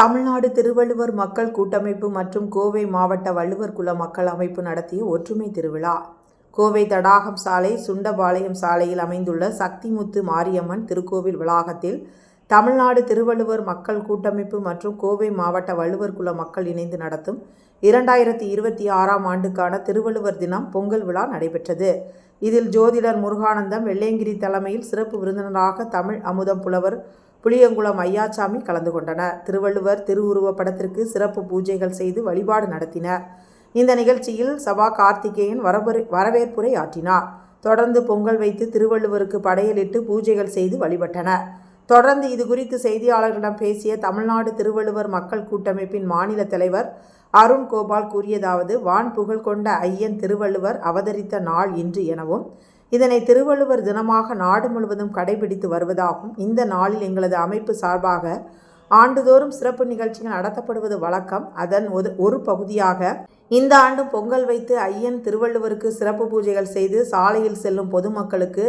தமிழ்நாடு திருவள்ளுவர் மக்கள் கூட்டமைப்பு மற்றும் கோவை மாவட்ட வள்ளுவர் குல மக்கள் அமைப்பு நடத்திய ஒற்றுமை திருவிழா. கோவை தடாகம் சாலை சுண்டபாளையம் சாலையில் அமைந்துள்ள சக்திமுத்து மாரியம்மன் திருக்கோவில் வளாகத்தில் தமிழ்நாடு திருவள்ளுவர் மக்கள் கூட்டமைப்பு மற்றும் கோவை மாவட்ட வள்ளுவர் குல மக்கள் இணைந்து நடத்தும் இரண்டாயிரத்தி இருபத்தி ஆறாம் ஆண்டுக்கான திருவள்ளுவர் தினம் பொங்கல் விழா நடைபெற்றது. இதில் ஜோதிடர் முருகானந்தம் வெள்ளையங்கிரி தலைமையில் சிறப்பு விருந்தினராக தமிழ் அமுதம் புலவர் புளியங்குளம் ஐயாசாமி கலந்து கொண்டனர். திருவள்ளுவர் திருவுருவப் படத்திற்கு சிறப்பு பூஜைகள் செய்து வழிபாடு நடத்தினர். இந்த நிகழ்ச்சியில் சபா கார்த்திகேயன் வரவரு வரவேற்புரை ஆற்றினார். தொடர்ந்து பொங்கல் வைத்து திருவள்ளுவருக்கு படையலிட்டு பூஜைகள் செய்து வழிபட்டனர். தொடர்ந்து இது குறித்து செய்தியாளர்களிடம் பேசிய தமிழ்நாடு திருவள்ளுவர் மக்கள் கூட்டமைப்பின் மாநில தலைவர் அருண் கோபால் கூறியதாவது வான் புகழ் கொண்ட ஐயன் திருவள்ளுவர் அவதரித்த நாள் இன்று எனவும் இதனை திருவள்ளுவர் தினமாக நாடு முழுவதும் கடைபிடித்து வருவதாகவும் இந்த நாளில் எங்களது அமைப்பு சார்பாக ஆண்டுதோறும் சிறப்பு நிகழ்ச்சிகள் நடத்தப்படுவது வழக்கம். அதன் ஒரு ஒரு பகுதியாக இந்த ஆண்டும் பொங்கல் வைத்து ஐயன் திருவள்ளுவருக்கு சிறப்பு பூஜைகள் செய்து சாலையில் செல்லும் பொதுமக்களுக்கு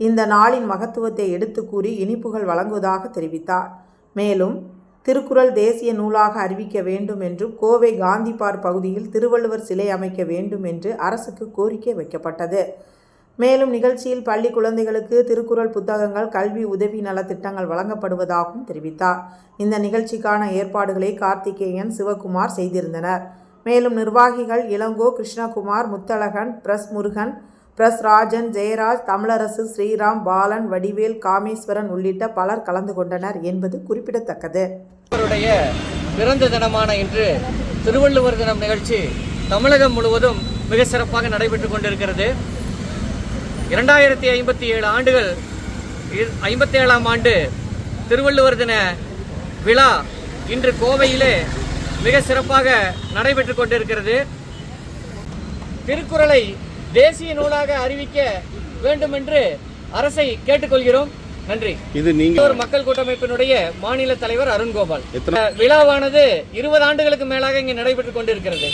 இந்த நாளின் மகத்துவத்தை எடுத்து கூறி இனிப்புகள் வழங்குவதாக தெரிவித்தார். மேலும் திருக்குறள் தேசிய நூலாக அறிவிக்க வேண்டும் என்றும் கோவை காந்திபார் பகுதியில் திருவள்ளுவர் சிலை அமைக்க வேண்டும் என்று அரசுக்கு கோரிக்கை வைக்கப்பட்டது. மேலும் நிகழ்ச்சியில் பள்ளி குழந்தைகளுக்கு திருக்குறள் புத்தகங்கள் கல்வி உதவி நலத்திட்டங்கள் வழங்கப்படுவதாகவும் தெரிவித்தார். இந்த நிகழ்ச்சிக்கான ஏற்பாடுகளை கார்த்திகேயன் சிவகுமார் செய்திருந்தனர். மேலும் நிர்வாகிகள் இளங்கோ கிருஷ்ணகுமார் முத்தழகன் பிரஸ் முருகன் பிரஸ் ராஜன் ஜெயராஜ் தமிழரசு ஸ்ரீராம் பாலன் வடிவேல் காமேஸ்வரன் உள்ளிட்ட பலர் கலந்து கொண்டனர் என்பது குறிப்பிடத்தக்கது. அவருடைய பிறந்த தினமான இன்று திருவள்ளுவர் தினம் நிகழ்ச்சி தமிழகம் முழுவதும் மிக சிறப்பாக நடைபெற்று கொண்டிருக்கிறது. இரண்டாயிரத்தி ஐம்பத்தி ஏழு ஆண்டுகள் ஐம்பத்தி ஏழாம் ஆண்டு திருவள்ளுவர் தின விழா இன்று கோவையிலே மிக சிறப்பாக நடைபெற்றுக் கொண்டிருக்கிறது. திருக்குறளை தேசிய நூலாக அறிவிக்க வேண்டும் என்று அரசை கேட்டுக்கொள்கிறோம். நன்றி. இது நீங்க ஒரு மக்கள் கூட்டமைப்பினுடைய மாநில தலைவர் அருண்கோபால். விழாவானது இருபது ஆண்டுகளுக்கு மேலாக இங்கு நடைபெற்றுக் கொண்டிருக்கிறது.